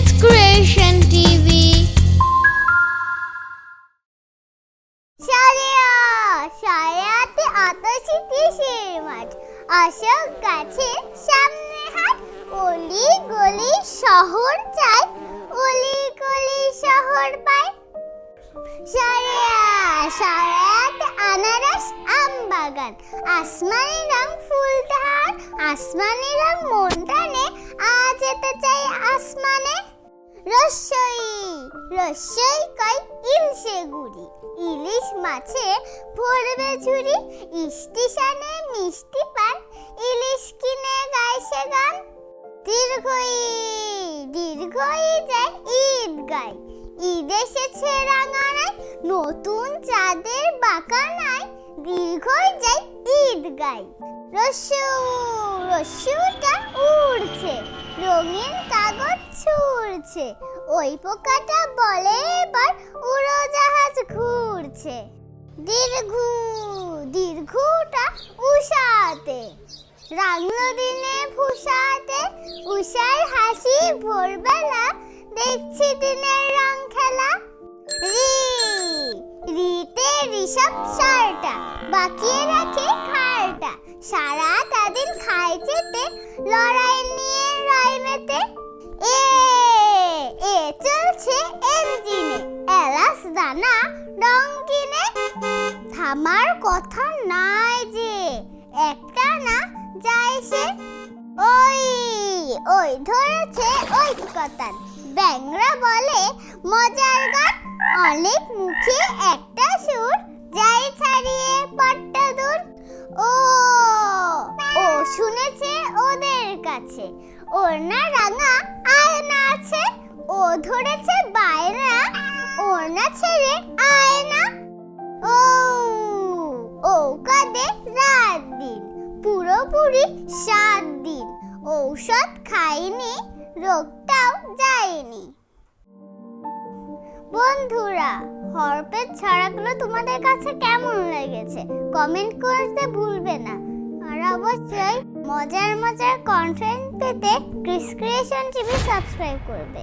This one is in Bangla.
Kids Creation TV. সারিয়া সারিয়াতে আতসি তিসির অশোক গাছে সামনে হাট, অলি গলি শহর চাই, অলি গলি শহর পাই। সারিয়া সারিয়াতে আনারস, আম বাগান, আসমানি রং ফুলটাহার আসমানি রং মন টানে, আজ যেতে চাই আসমানে। রসই রসই কই ইলশে গুড়ি। ইলিশ মাছে ভরবে ঝুড়ি স্টেশনে মিষ্টি পান, ইলিশ কিনে গাইছে গান। দীর্ঘই দীর্ঘই যায় ঈদ গাই ঈদ এসেছে রাঙানায় নতুন চাঁদের বাঁকানায় দীর্ঘই যায় ঈদ গাই রস্যু রস্যুটা উড়ছে রঙিন কাগজ ছুঁড়ছে। ওই পোকাটা বলে এবার উড়োজাহাজ ঘুরছে। দীর্ঘ, দীর্ঘটা উষাতে রাঙলো দিনে ভূষাতে উষার হাসি ভোরবেলা, দেখছি দিনের রং খেলা। রি, রিতে ঋষভ সারটা, বাকিয়ে রাখে খাড়টা সারাটা দিন খায় যেতে লড়াই নিয়ে দানা রং কিনে থামার কথা নাই যে। একটা না সে। ওই ওই ধরেছে ওই কথান ব্যাংরা বলে, মজার গান, অনেক মুখে একটা সুর যাই ছাড়িয়ে পট্টা দূর। ও ও শুনেছে ওদের কাছে। ওর না রাঙা আয়না আছে। ও ধরেছে বায়না ওর না ছেড়ে আয়না ও ও কাঁদে রাত দিন, পুরোপুরি সাত দিন। ঔষধ খাইনি, রোগটাও যায়নি। বন্ধুরা হরপের ছড়াগুলো তোমাদের কাছে কেমন লেগেছে? কমেন্ট করতে ভুলবে না। আর অবশ্যই মজার মজার কন্টেন্ট পেতে ক্রিস ক্রিয়েশন টিভি সাবস্ক্রাইব করবে।